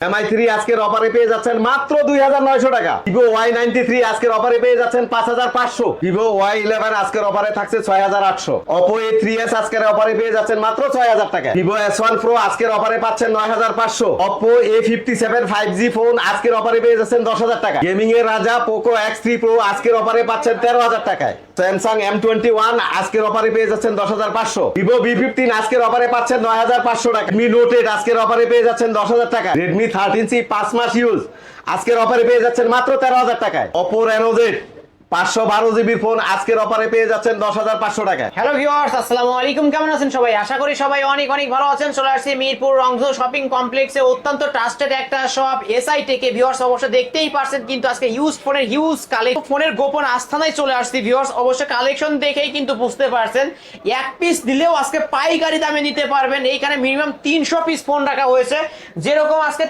MI three আজকের অফারে পেয়ে যাচ্ছেন মাত্র দুই হাজার নয়শো টাকা ভিভো ওয়াই নাইনটি থ্রি আজকের অফারে পেয়ে যাচ্ছেন পাঁচ হাজার পাঁচশো ভিভো ওয়াই ইলেভেন আজকের অফারে থাকছে ছয় হাজার আটশো অপো এ থ্রি এস আজকের অফারে পেয়ে যাচ্ছেন মাত্র ছয় হাজার টাকা ভিভো এস ওয়ান প্রো আজকের অফারে পাচ্ছেন নয় হাজার পাঁচশো Oppo A fifty seven five G phone আজকের অফারে পেয়ে যাচ্ছেন দশ হাজার টাকা গেমিং এর রাজা পোকো এক্স থ্রি প্রো আজকের অফারে পাচ্ছেন তেরো হাজার টাকায় স্যামসাং এম টোয়েন্টি ওয়ান আজকের অফারে পেয়ে যাচ্ছেন দশ হাজার পাঁচশো ভিভো বি ফিফটিন আজকের অফারে পাচ্ছেন নয় হাজার পাঁচশো টাকা মি নোট এইট আজকের অফারে পেয়ে যাচ্ছেন দশ হাজার টাকা রেডমি থার্টিন সি পাঁচ মাস ইউজ আজকের অফারে পেয়ে যাচ্ছেন মাত্র তেরো হাজার টাকায়। অপো রেনোজেট পাঁচশো বারো জিবির ফোন আজকের অফারে পেয়ে যাচ্ছেন দশ হাজার পাঁচশো টাকায়। হ্যালো ভিউয়ার্স, আসসালামু আলাইকুম। কেমন আছেন সবাই? আশা করি সবাই অনেক অনেক ভালো আছেন। চলে আসছি মিরপুর রংধু শপিং কমপ্লেক্সে অত্যন্ত ট্রাস্টেড একটা শপ এসআই টেকে ভিউয়ার্স অবশ্য দেখতেই পারছেন, কিন্তু আজকে ইউজ ফোনের হিউজ কালেকশন ফোনের গোপন আস্থানায় চলে আসছি ভিউয়ার্স। অবশ্য কালেকশন দেখেই কিন্তু বুঝতে পারছেন, এক পিস দিলেও আজকে পাইকারি দামে নিতে পারবেন। এইখানে মিনিমাম তিনশো পিস ফোন রাখা হয়েছে। যেরকম আজকে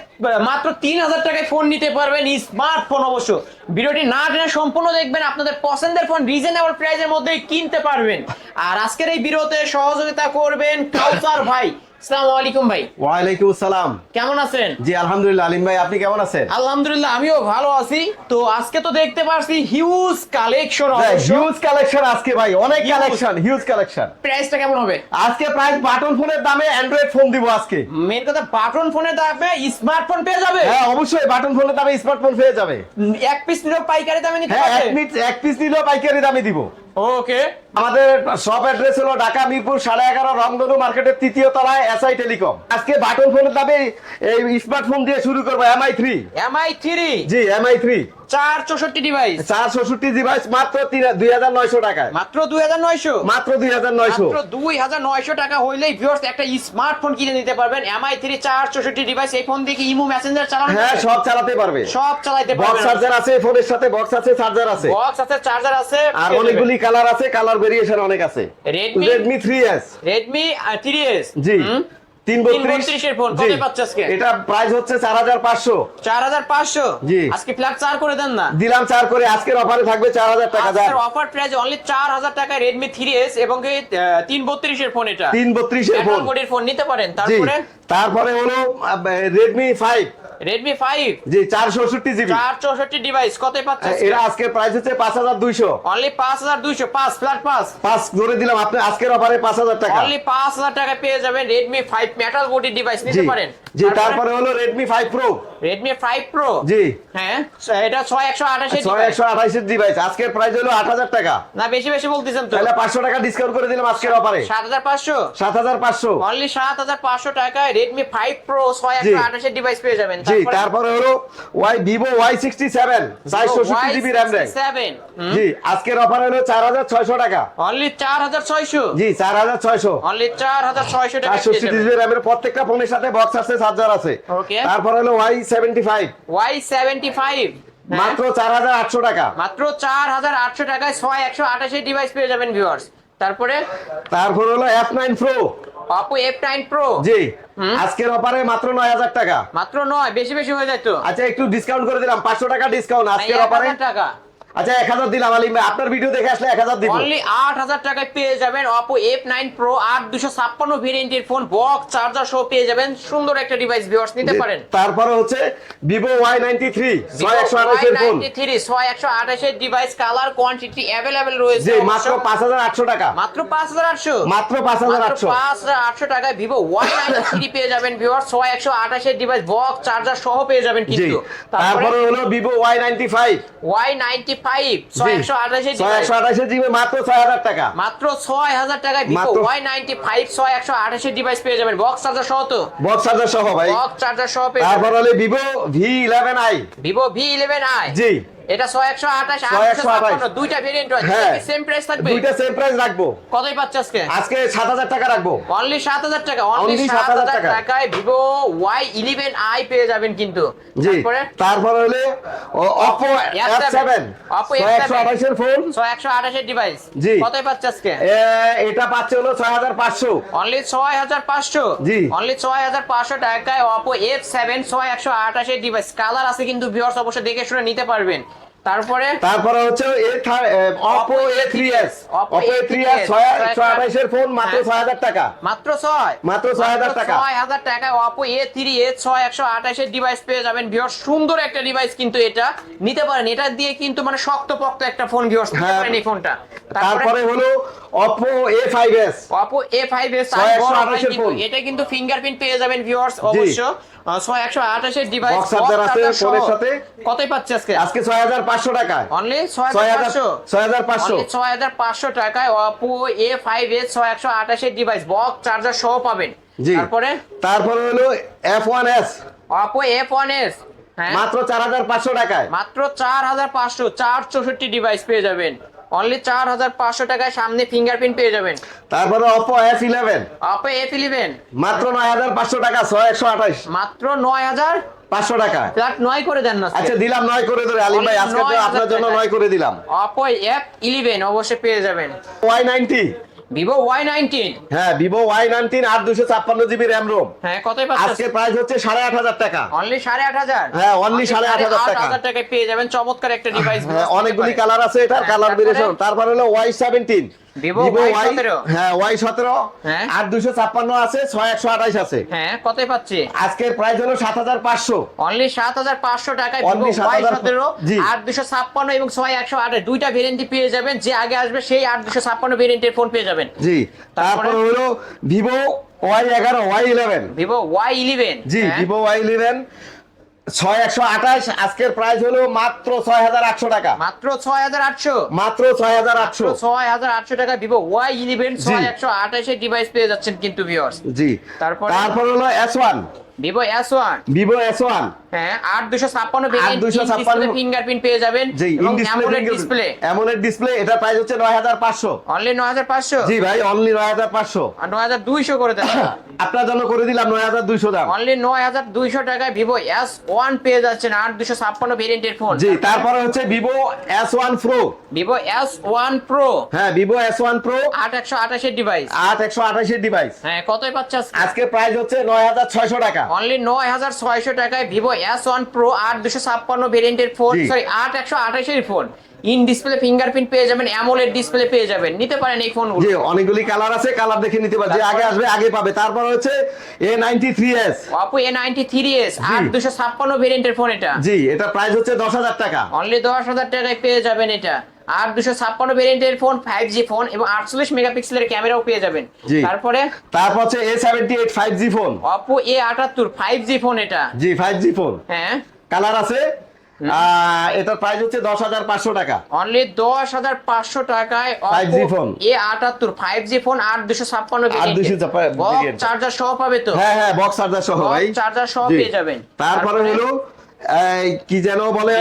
মাত্র তিন হাজার টাকায় ফোন নিতে পারবেন। স্মার্টফোন অবশ্য। ভিডিওটি না টেনে সম্পূর্ণ দেখবেন। আপনাদের পছন্দের ফোন রিজনেবল প্রাইসের মধ্যে কিনতে পারবেন। আর আজকের এই বিরতে সহযোগিতা করবেন কাউসার ভাই। আসসালামু আলাইকুম ভাই। ওয়ালাইকুম আসসালাম কেমন আছেন? জি আলহামদুলিল্লাহ আলিম ভাই আপনি কেমন আছেন? আলহামদুলিল্লাহ আমিও ভালো আছি। তো আজকে তো দেখতে পারছি হিউজ কালেকশন হিউজ কালেকশন আজকে ভাই অনেক কালেকশন হিউজ কালেকশন প্রাইসটা কেমন হবে? আজকে প্রাইস বাটন ফোনের দামে অ্যান্ড্রয়েড ফোন দিব আজকে। মেন কথা বাটন ফোনে দামে স্মার্টফোন পেয়ে যাবে? হ্যাঁ অবশ্যই বাটন ফোনের দামে স্মার্টফোন পেয়ে যাবে। এক পিস নিলেও পাইকারি দামে নিতে হ্যাঁ এক পিস এক পিস নিলেও পাইকারি দামে দিব। ওকে আমাদের শপ অ্যাড্রেস হলো ঢাকা মিরপুর সাড়ে এগারো রংধনু মার্কেটের তৃতীয় তলায় এসআই টেলিকম আজকে বাটন ফোনের দামে এই স্মার্টফোন দিয়ে শুরু করব MI three MI three G M I three চার চৌষট্টি ডিভাইস চার ষষট্টি ডিভাইস মাত্র দুই হাজার নয়শো টাকায়। মাত্র দুই হাজার নয়শো? মাত্র দুই হাজার নয়শো। দুই হাজার নয়শো টাকা হইলেই ভিউয়ার্স একটা স্মার্টফোন কিনে নিতে পারবেন। এমআই থ্রি চার চৌষট্টি ডিভাইস এই ফোন দিয়ে ইমো মেসেঞ্জার চালানো হ্যাঁ সব চালাতে পারবে। সব চালাতে বক্স চার্জার আছে ফোনের সাথে বক্স আছে চার্জার আছে। বক্স আছে চার্জার আছে আর অনেকগুলি কালার আছে কালার ভেরিয়েশন অনেক আছে। Redmi? Redmi three S Redmi three S জি। তিন বত্রিশ? 332 এর ফোন, কত পাচ্ছে আজকে? এটা প্রাইস হচ্ছে চার হাজার পাঁচশো। চার হাজার পাঁচশো? জি। আজকে ফ্ল্যাট চার করে দেন না? দিলাম চার করে আজকের অফারে থাকবে চার হাজার টাকা। অফার প্রাইস অনলি চার হাজার রেডমি থ্রি এস এবং তিন বত্রিশের ফোন এটা। তিন বত্রিশের ফোন ফোন নিতে পারেন। তারপরে? তারপরে হলো রেডমি ফাইভ রেডমি ফাইভ জি চার ষষট্টি জিবি চার চৌষট্টি ডিভাইস কত পাচ্ছে এরা আজকের প্রাইস হচ্ছে পাঁচ হাজার দুইশো। অনলি পাঁচ হাজার দুইশো পাঁচ ফ্ল্যাট পাঁচ। পাঁচ ধরে দিলাম আপনি আজকের অফারে পাঁচ হাজার টাকা। অনলি পাঁচ হাজার টাকা পেয়ে যাবেন Redmi five metal body device নিতে পারেন। জি তারপরে হলো Redmi five pro Redmi five pro জি। হ্যাঁ এটা ছয় একশো আঠাশি ছয় একশো আঠাইশের ডিভাইস আজকের প্রাইস হলো আট হাজার টাকা। না বেশি বেশি বলতেছেন তো। তাহলে পাঁচশো টাকা ডিসকাউন্ট করে দিলাম আজকের অফারে সাত হাজার পাঁচশো? সাত হাজার পাঁচশো। অনলি সাত হাজার পাঁচশো টাকায় রেডমি ফাইভ প্রো ছয় একশো আঠাশের ডিভাইস পেয়ে যাবেন। জি তারপরে হলো Y Vivo Y sixty seven চারশো জিবি র্যাম র্যাম জি আজকের অফার হলো চার হাজার ছয়শো টাকা। অনলি চার হাজার ছয়শো? জি চার হাজার ছয়শো। অনলি চার হাজার ছয়শো টাকা চারশো জিবি র্যামের প্রত্যেকটা ফোনের সাথে বক্স আছে চার্জার আছে. তারপর হলো Y seventy five Y seventy five মাত্র চার হাজার আটশো টাকা। মাত্র চার হাজার আটশো টাকায় ছয় একশো আঠাশের ডিভাইস পেয়ে যাবেন ভিউয়ার্স তারপরে? তারপর হলো F nine pro Oppo F nine pro জি। আজকের অফারে মাত্র নয় হাজার টাকা। মাত্র নয় বেশি বেশি হয়ে যায় তো। আচ্ছা একটু ডিসকাউন্ট করে দিলাম পাঁচশো টাকা ডিসকাউন্ট আজকের অফারে। টাকা। আচ্ছা এক হাজার দিলাম আলিম ভাই। আপনার ভিডিও দেখে আসলে এক হাজার দিব। অনলি আট হাজার টাকায় পেয়ে যাবেন প্রো আট দুশো ছাপ্পান্ন ভেরিয়েন্টের ফোন বক্স চার্জার সহ পেয়ে যাবেন। সুন্দর একটা ডিভাইস ভিউয়ার্স নিতে পারেন। তারপরে হচ্ছে থ্রি ছয় একশো আঠাশের ফোন ছয় একশো আঠাশের ডিভাইস কালার কোয়ান্টিটি অ্যাভেলেবেল রয়েছে। জি মাত্র পাঁচ হাজার আটশো টাকা। মাত্র পাঁচ হাজার আটশো? মাত্র পাঁচ হাজার আটশো। পাঁচ হাজার আটশো টাকায় ভিভো ওয়াই নাইনটি থ্রি পেয়ে যাবেন ভিউয়ার ছয় একশো আঠাশের ডিভাইস বক্স চার্জার সহ পেয়ে যাবেন কিন্তু। তারপরে হলো ভিভো ওয়াই নাইনটি ফাইভ ছয় একশো আঠাশে ছয় একশো আঠাশের জিবি মাত্র ছয় হাজার টাকা। মাত্র ছয় হাজার টাকায় ভিভো ওয়াই নাইনটি ফাইভ ছয় একশো আঠাশে ডিভাইস পেয়ে যাবেন। বক্স চার্জার সহ তো? বক্স চার্জার সহ ভাই। বক্স চার্জার সহ পেয়ে তারপর হলো Vivo V eleven I Vivo V eleven I জি। এটা ছয় একশো আঠাশ। 628 দুইটা ভেরিয়েন্ট হ্যাঁ। সেম প্রাইস থাকবে? দুইটা সেম প্রাইস রাখব। কতই পাচ্ছে আজকে? আজকে সাত হাজার টাকা রাখব। অনলি সাত হাজার টাকা অনলি সাত 7,000 হাজার টাকায় ভিভো ওয়াই ইলেভেন আই পেয়ে যাবেন কিন্তু। তারপরে? তারপর হলে Oppo ছয় একশো F7 আঠাশের ফোন ছয় একশো আঠাশের ডিভাইস জি। কতই পাচ্ছে আজকে? এটা পাচ্ছে হলো ছয় হাজার পাঁচশো। অনলি ছয় হাজার পাঁচশো? জি। অনলি ছয় হাজার পাঁচশো টাকায় অপো এফ সেভেন ছয় একশো আঠাশের ডিভাইস কালার আছে কিন্তু ভিউয়ার্স অবশ্যই দেখে শুনে নিতে পারবেন। তারপরে তারপরে হচ্ছে Oppo Oppo A three S A3s, ছয় আঠাইশের ফোন মাত্র হ্যাঁ। ছয় হাজার টাকা। মাত্র ছয়। মাত্র 6,000 টাকা। ছয় হাজার টাকায় অপো এ থ্রি এ ছয় একশো আঠাশের ডিভাইস পেয়ে যাবেন। ভিওর সুন্দর একটা ডিভাইস কিন্তু এটা। নিতে পারেন। এটা দিয়ে কিন্তু মানে শক্ত পক্ত একটা ফোন ভিওর নিতে হ্যাঁ। পারেন এই ফোনটা তারপরে হলো এ ছয় একশো আঠাশের এটা কিন্তু ফিঙ্গারপ্রিন্ট পেয়ে যাবেন ভিউয়ার্স অবশ্য। আঠাশের ডিভাইস charger আছে ফোনের সাথে। কতই পাচ্ছে আজকে? আজকে ছয় হাজার পাঁচশো টাকায়। অনলি ছয় ছয় হাজার হাজার পাঁচশো। ছয় হাজার পাঁচশো। ছয় হাজার পাঁচশো টাকায় অপো এ ফাইভ এস ছয় একশো আঠাশের ডিভাইস বক্স চার্জার সহ পাবেন। তারপরে? তারপরে হলো F one S Oppo F one S হ্যাঁ। মাত্র চার হাজার পাঁচশো টাকায়। মাত্র চার হাজার পাঁচশো চার চৌষট্টি ডিভাইস পেয়ে যাবেন। অনলি চার হাজার পাঁচশো টাকায় সামনে ফিঙ্গারপ্রিন্ট পেয়ে যাবেন। তারপরে Oppo F eleven Oppo F eleven মাত্র নয় হাজার পাঁচশো টাকা ছয় একশো আঠাশ। মাত্র নয় হাজার পাঁচশো টাকা। ফ্ল্যাট নয় করে দেন না আচ্ছা দিলাম নয় করে ধরে আলিম ভাই আজকে আপনার জন্য নয় করে দিলাম। অপো এফ ইলেভেন অবশ্যই পেয়ে যাবেন। Y ninety Vivo Y nineteen হ্যাঁ ভিভো ওয়াই নাইনটিন আর দুশো ছাপ্পান্ন জিবি র্যাম রোম। হ্যাঁ কত আজকে প্রাইস হচ্ছে সাড়ে আট হাজার টাকা। অনলি সাড়ে আট হাজার? হ্যাঁ, অনলি সাড়ে আট হাজার টাকা। হাজার টাকায় পেয়ে যাবেন। চমৎকার একটা ডিভাইস হ্যাঁ অনেকগুলি কালার আছে এটার হ্যাঁ, কালার তারপরে? ভেরিয়েশন তারপর হলো ওয়াই সেভেন্টিন Vivo Y17 হ্যাঁ ওয়াই সতেরো। হ্যাঁ। আট দুশো ছাপ্পান্ন আছে ছয় একশো আঠাইশ আছে। হ্যাঁ কতই পাচ্ছি? আজকের প্রাইস হলো সাত হাজার পাঁচশো। অনলি সাত হাজার পাঁচশো টাকায় ভিভো ওয়াই সতেরো আট দুশো ছাপ্পান্ন এবং ছয় একশো আট দুইটা ভেরিয়েন্টই পেয়ে যাবেন যে আগে আসবে সেই আট দুশো ছাপ্পান্ন ভেরিয়েন্টের ফোন পেয়ে যাবেন। জি তারপরে? তারপর হলো ভিভো ওয়াই এগারো Y eleven Vivo Y eleven জি ভিভো ওয়াই ইলেভেন ছয় একশো আঠাশ আজকের প্রাইস হলো মাত্র ছয় হাজার আটশো টাকা। মাত্র ছয় হাজার আটশো? মাত্র ছয় হাজার আটশো। ছয় হাজার আটশো টাকা ভিভো ওয়াই ইলেভেন ছয় একশো আঠাশের ডিভাইস পেয়ে যাচ্ছেন কিন্তু ভিওর্স জি। তারপর তারপর হলো S one Vivo S one Vivo S one হ্যাঁ 8,256 ফিঙ্গারপ্রিন্ট পেয়ে যাবেন এবং AMOLED display display AMOLED display এটা প্রাইস হচ্ছে অনলি জি ভাই অনলি নয় হাজার পাঁচশো। আর করে দেন। আপনার জন্য করে দিলাম দাম। অনলি টাকায় পেয়ে যাচ্ছেন ভেরিয়েন্টের ফোন জি তারপরে হচ্ছে হ্যাঁ আঠাশের ডিভাইস হ্যাঁ কতই পাচ্ছে আজকে? আজকে প্রাইস হচ্ছে নয় হাজার ছয়শো টাকা। অনলি নয় হাজার ছয়শো টাকায় ভিভো এস ওয়ান প্রো আট দুশো ছাপ্পান্ন ভেরিয়েন্টের ফোন সরি আট একশো আঠাশের ফোন ইন ডিসপ্লে ফিঙ্গারপ্রিন্ট পেয়ে যাবেন অ্যামোলেড ডিসপ্লে পেয়ে যাবেন। নিতে পারেন এই ফোনগুলো জি অনেকগুলি কালার আছে কালার দেখে নিতে পারেন। যে আগে আসবে আগে পাবে। তারপর হচ্ছে A ninety three S Oppo A ninety three S আট দুশো ছাপ্পান্ন ভেরিয়েন্টের ফোন এটা। জি এটা প্রাইস হচ্ছে দশ হাজার টাকা। অনলি দশ হাজার টাকায় পেয়ে যাবেন এটা। আর দুশো ছাপ্পান্ন ভেরিয়েন্টের ফোন ফাইভ জি ফোন এবং আটচল্লিশ মেগাপিক্সেলের ক্যামেরাও পেয়ে যাবেন। তারপরে? তারপর হচ্ছে A seventy eight five G phone. Oppo A আটাত্তর ফাইভ জি ফোন এটা। জি ফাইভ জি ফোন। হ্যাঁ। কালার আছে। এটার প্রাইস হচ্ছে দশ হাজার পাঁচশো টাকা। অনলি দশ হাজার পাঁচশো টাকায় 5G ফোন। এ আটাত্তর ফাইভ জি ফোন আট দুশো ছাপ্পান্ন 8,256 variant। চার্জার সহ পাবে তো? হ্যাঁ হ্যাঁ বক্স চার্জার সহ ভাই। চার্জার সহ পেয়ে যাবেন। তারপরে? হলো কি যেন বলে?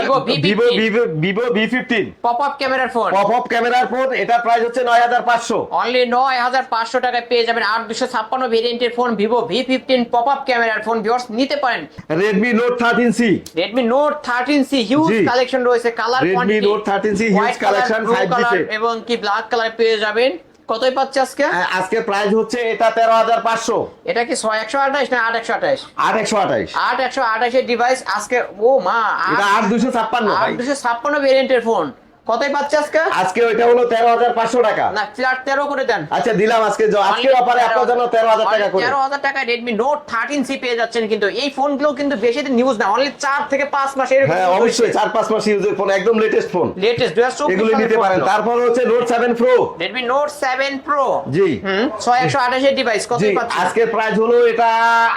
Vivo Vivo Vivo V fifteen pop up ক্যামেরার ফোন পপ আপ ক্যামেরার ফোন এটার প্রাইস হচ্ছে নয় হাজার পাঁচশো। অনলি নয় হাজার পাঁচশো টাকায় পেয়ে যাবেন আট দুশো ছাপ্পান্ন ভেরিয়েন্টের phone Vivo V fifteen pop up ক্যামেরার ফোন ভিওর্স নিতে পারেন। Redmi note thirteen C Redmi note thirteen C huge collection রয়েছে। Colour Note 13C huge collection, 5G set। এবং কি ব্ল্যাক কালার পেয়ে যাবেন। কতই পাচ্ছে আজকে? আজকে প্রাইস হচ্ছে এটা তেরো হাজার পাঁচশো। এটা কি ছয় একশো আঠাশ না আট একশো আঠাশ? আট একশো আঠাশ। আট একশো আঠাশের ডিভাইস আজকে ও মা এটা আট দুশো ছাপ্পান্ন আট দুশো ছাপ্পান্ন ভেরিয়েন্টের ফোন কতই পাচ্ছে আজকে? আজকে ওইটা হলো তেরো হাজার পাঁচশো টাকা। না ফ্ল্যাট তেরো করে দেন। আচ্ছা দিলাম আজকে আজকের অফারে আপনার জন্য তেরো হাজার টাকা করে। তেরো হাজার টাকা রেডমি নোট থার্টিন সি পেয়ে যাচ্ছেন কিন্তু এই ফোনগুলো কিন্তু বেশি দিন নিউজ না। অনলি চার থেকে পাঁচ মাস এরকম হ্যাঁ অবশ্যই চার পাঁচ মাস ইউজের ফোন একদম লেটেস্ট ফোন লেটেস্ট দুই হাজার এগুলো নিতে পারেন। তারপর হচ্ছে note seven pro Redmi note seven pro জি। ছয় একশো আঠাশের ডিভাইস কত আজকের প্রাইস হলো এটা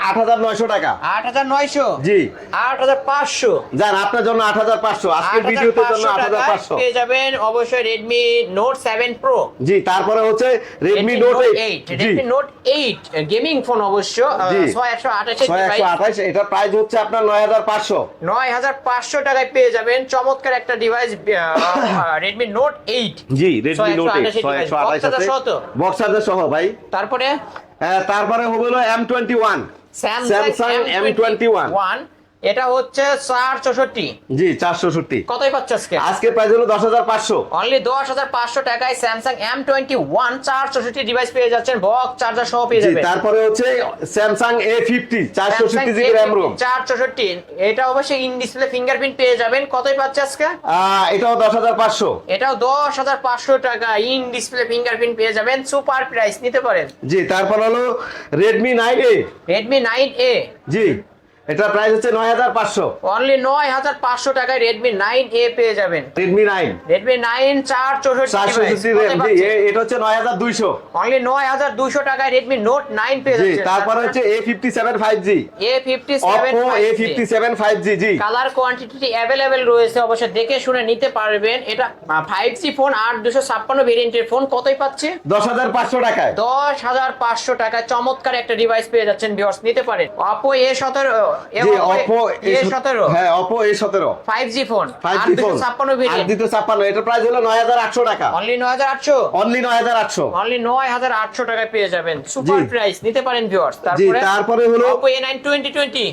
আট হাজার নয়শো টাকা। আট হাজার নয়শো? জি। আট হাজার পাঁচশো? যান আপনার জন্য আট হাজার পাঁচশো। আজকের ভিডিওতে জন্য আট হাজার পাঁচশো। যাবেন অবশ্যই রেডমি নোট সেভেন প্রো জি তারপরে হচ্ছে রেডমি নোট এইট জি। Redmi note eight gaming phone অবশ্য। ছয় একশো এটার প্রাইস হচ্ছে আপনার নয় হাজার পাঁচশো। নয় হাজার পাঁচশো টাকায় পেয়ে যাবেন। চমৎকার একটা device Redmi note eight G Redmi note eight 128 ছয় একশো Box সহ ভাই। তারপরে? হ্যাঁ, তারপরে হলো M twenty one Samsung Samsung M21 M21 এটা হচ্ছে চার চৌষট্টি। জি চারশোষট্টি কতই পাচ্ছে আজকে? আজকে প্রাইস হলো দশ হাজার পাঁচশো। অনলি দশ হাজার পাঁচশো টাকায় স্যামসাং এম টোয়েন্টি ওয়ান চার চৌষট্টি ডিভাইস পেয়ে যাচ্ছেন বক্স চার্জার সহ পেয়ে যাবেন। তারপরে হচ্ছে স্যামসাং এ ফিফটি চারশোষট্টি জিবি র্যাম রোম চার চৌষট্টি এটা অবশ্যই ইন ডিসপ্লে ফিঙ্গারপ্রিন্ট পেয়ে যাবেন। কতই পাচ্ছে আজকে? এটাও দশ হাজার পাঁচশো। এটাও দশ হাজার পাঁচশো টাকা ইন ডিসপ্লে ফিঙ্গারপ্রিন্ট পেয়ে যাবেন সুপার প্রাইস নিতে পারেন। জি তারপর হলো Redmi nine A Redmi nine A জি। এটা প্রাইস হচ্ছে 9500 অনলি 9500 টাকায় Redmi 9A পেয়ে যাবেন। Redmi 9 Redmi 9 464 এটা হচ্ছে 9200 অনলি 9200 টাকায় Redmi Note 9 পেয়ে যাচ্ছেন। জি তারপর হচ্ছে A57 5G A57 Oppo A57 5G জি। কালার কোয়ান্টিটি अवेलेबल রয়েছে অবশ্যই দেখে শুনে নিতে পারবেন। এটা 5G ফোন 8256 ভেরিয়েন্টের ফোন কতই পাচ্ছে? 10500 টাকায়। 10500 টাকায় চমৎকার একটা ডিভাইস পেয়ে যাচ্ছেন ভিউয়ার্স নিতে পারেন। Oppo A17 Oppo A17 হ্যাঁ Oppo A17 5G phone 5G phone 256 এটা প্রাইস হলো 9800 টাকা। অনলি 9800 অনলি 9800 অনলি 9800 টাকায় পেয়ে যাবেন। সুপার প্রাইস নিতে পারেন ভিউয়ার্স তারপরে তারপরে হলো Oppo A9 2020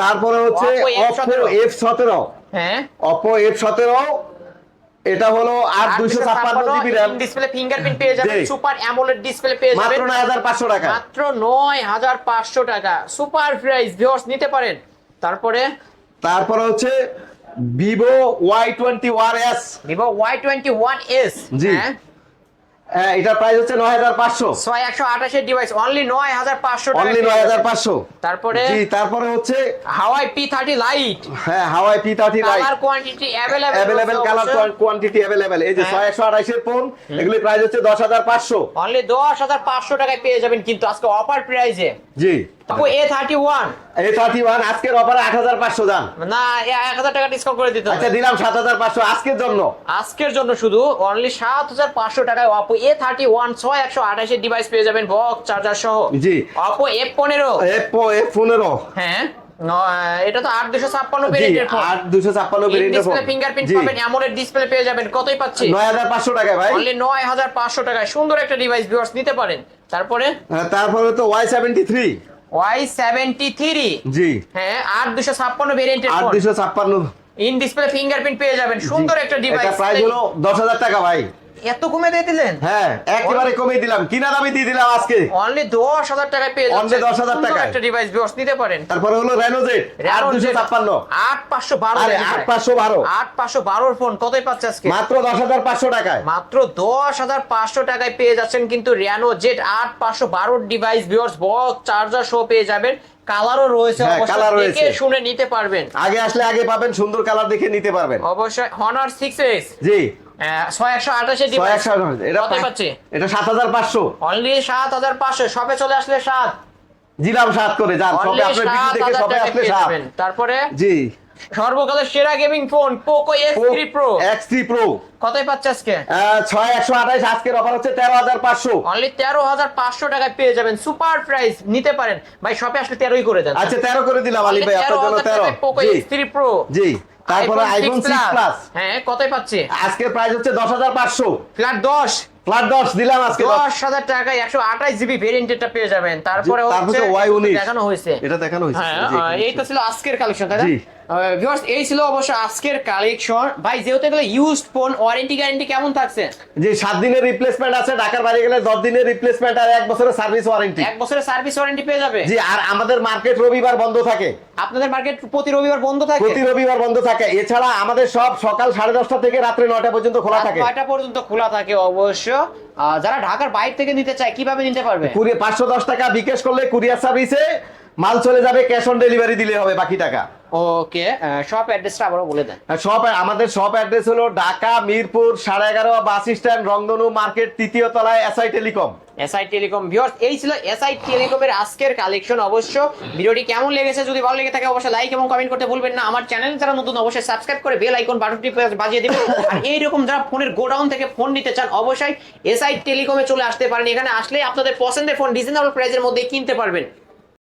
তারপরে? হচ্ছে এটা হলো আর দুইশো ছাপ্পান্ন জিবি র্যাম ডিসপ্লে ফিঙ্গারপ্রিন্ট পেয়ে যাবেন সুপার অ্যামোলেড ডিসপ্লে পেয়ে যাবেন। মাত্র নয় হাজার পাঁচশো টাকা। মাত্র নয় হাজার পাঁচশো টাকা। সুপার প্রাইস ভিওর্স নিতে পারেন। তারপরে? তারপরে হচ্ছে Vivo Y twenty one S Vivo Y twenty one S জি। এটার প্রাইস হচ্ছে নয় হাজার পাঁচশো। ছয় একশো আঠাশের ডিভাইস অনলি নয় হাজার পাঁচশো টাকা অনলি নয় হাজার পাঁচশো। তারপরে? জি তারপরে হচ্ছে হাওয়াই পি থার্টি লাইট হ্যাঁ Huawei P thirty colour quantity available available colour quantity available এই যে হ্যাঁ। ছয় একশো আঠাইশের ফোন এগুলি প্রাইস হচ্ছে দশ হাজার পাঁচশো। অনলি দশ হাজার পাঁচশো টাকায় পেয়ে যাবেন কিন্তু আজকে অফার প্রাইজে জি। এ থার্টি ওয়ান এই থার্টি ওয়ান আজকের অফারে আট হাজার পাঁচশো দাম। না এক হাজার টাকা ডিসকাউন্ট করে দিতে আচ্ছা দিলাম সাত হাজার পাঁচশো আজকের জন্য। আজকের জন্য শুধু অনলি সাত হাজার পাঁচশো টাকায় অপো এ থার্টি ওয়ান ছয় একশো আঠাশের ডিভাইস পেয়ে যাবেন বক্স চার্জার সহ। জি। অপো এফ পনেরো। এপো এফ পনেরো। হ্যাঁ এটা তো আট দুশো ছাপ্পান্ন ভেরিয়েন্টের ফোন আট দুশো ছাপ্পান্ন ভেরিয়েন্টের ফোন ডিসপ্লে ফিঙ্গারপ্রিন্ট পাবেন এমনের ডিসপ্লে পেয়ে যাবেন কতই পাচ্ছি? নয় হাজার পাঁচশো টাকায় ভাই। অনলি নয় হাজার পাঁচশো টাকায় সুন্দর একটা ডিভাইস ভিউয়ার্স নিতে পারেন। তারপরে? হ্যাঁ, তারপরে তো Y seventy three Y seventy three জি। হ্যাঁ আট দুশো ছাপ্পান্ন ভেরিয়েন্টের আট দুশো ছাপ্পান্ন। ইন ডিসপ্লে ফিঙ্গারপ্রিন্ট পেয়ে যাবেন। সুন্দর একটা ডিভাইস প্রাইস হলো দশ হাজার টাকা ভাই। এত কমে দিয়ে দিলেন? হ্যাঁ একেবারে কমিয়ে দিলাম। কিনা দামে দিয়ে দিলাম আজকে। অনলি দশ হাজার টাকায় পেয়ে যাচ্ছেন। 10,000 সুন্দর টাকায়। একটা ডিভাইস ভিউয়ার্স নিতে পারেন। তারপরে হলো দুশো ছাপ্পান্ন। আট পাঁচশো বারো আরে আট পাঁচশো বারো। আট পাঁচশো বারোর ফোন কতই পাচ্ছে আজকে? মাত্র দশ হাজার পাঁচশো টাকায়। মাত্র দশ হাজার পাঁচশো টাকায় পেয়ে যাচ্ছেন কিন্তু রিয়ানো জেড আট পাঁচশো বারোর ডিভাইস ভিউয়ার্স বক্স চার্জার সহ পেয়ে যাবেন। কালারও রয়েছে হ্যাঁ, colour দেখে রয়েছে। শুনে নিতে পারবেন। আগে আসলে আগে পাবেন সুন্দর কালার দেখে নিতে পারবেন। অবশ্যই হনার সিক্স এক্স জি। আঠাশ। এটা সাত হাজার পাঁচশো। অনলি সাত হাজার পাঁচশো সবে চলে আসলে সাত। জিলাম সাত করে যান সবে আপনার সাত ভিডিও সবে আসলে সাত। তারপরে জি। সর্বকালের সেরা gaming phone Poco X three pro X কতই পাচ্ছে আজকে? ছয় একশো আঠাইশ আজকের অফার হচ্ছে তেরো হাজার পাঁচশো। অনলি তেরো হাজার পাঁচশো টাকায় পেয়ে যাবেন। সুপার প্রাইস নিতে পারেন। ভাই শপে আসলে তেরোই করে দেন। আচ্ছা তেরো করে দিলাম আলী ভাই আপনার জন্য তেরো। পোকো জি। এক্স থ্রি প্রো জি। তারপরে আইফোন 6 প্লাস হ্যাঁ কতই পাচ্ছে? আজকে প্রাইস হচ্ছে দশ হাজার পাঁচশো। ফ্ল্যাট দশ। ফ্ল্যাট দশ দিলাম আজকে দশ। হাজার টাকায় একশো আঠাশ জিবি ভেরিয়েন্টটা পেয়ে যাবেন। তারপরে হচ্ছে দেখানো হয়েছে। এটা দেখানো হয়েছে হ্যাঁ এই তো ছিল আজকের কালেকশন তাই না। ভিউয়ার্স এই ছিল অবশ্য আজকের কালেকশন ভাই যেহেতু এগুলো ইউজড ফোন ওয়ারেন্টি গ্যারান্টি কেমন থাকছে? যে দিনের রিপ্লেসমেন্ট আছে ঢাকার বাইরে গেলে দশ দিনের রিপ্লেসমেন্ট আর বছরের সার্ভিস ওয়ারেন্টি বছরের সার্ভিস ওয়ারেন্টি পেয়ে যাবে? জি আর আমাদের মার্কেট রবিবার বন্ধ থাকে। আপনাদের মার্কেট প্রতি রবিবার বন্ধ থাকে? প্রতি রবিবার বন্ধ থাকে। এছাড়া আমাদের সব সকাল সাড়ে দশটা থেকে রাত্রে নয়টা পর্যন্ত খোলা থাকে। নয়টা পর্যন্ত খোলা থাকে অবশ্য। যারা ঢাকার বাইরে থেকে নিতে চায় কীভাবে নিতে পারবে? পাঁচশো দশ টাকা বিকাশ করলে কুরিয়ার সার্ভিসে মাল চলে যাবে ক্যাশ অন ডেলিভারি দিলে হবে বাকি টাকা। ওকে শপ অ্যাড্রেসটা আবারও বলে দেন। শপ আমাদের শপ অ্যাড্রেস হলো ঢাকা মিরপুর সাড়ে এগারো বাস স্ট্যান্ড রংধনু মার্কেট তৃতীয় তলায় SI telecom SI telecom viewers এই ছিল এসআই টেলিকমের আজকের কালেকশন অবশ্য। ভিডিওটি কেমন লেগেছে যদি ভালো লেগে থাকে অবশ্যই লাইক এবং কমেন্ট করতে ভুলবেন না। আমার চ্যানেল যারা নতুন অবশ্যই সাবস্ক্রাইব করে বেল আইকন বাটনটি বাজিয়ে দিবেন। আর এইরকম যারা ফোনের গোডাউন থেকে ফোন নিতে চান অবশ্যই এসআই টেলিকমে চলে আসতে পারেন। এখানে আসলে আপনাদের পছন্দের ফোন রিজনেবল প্রাইসের মধ্যে কিনতে পারবেন।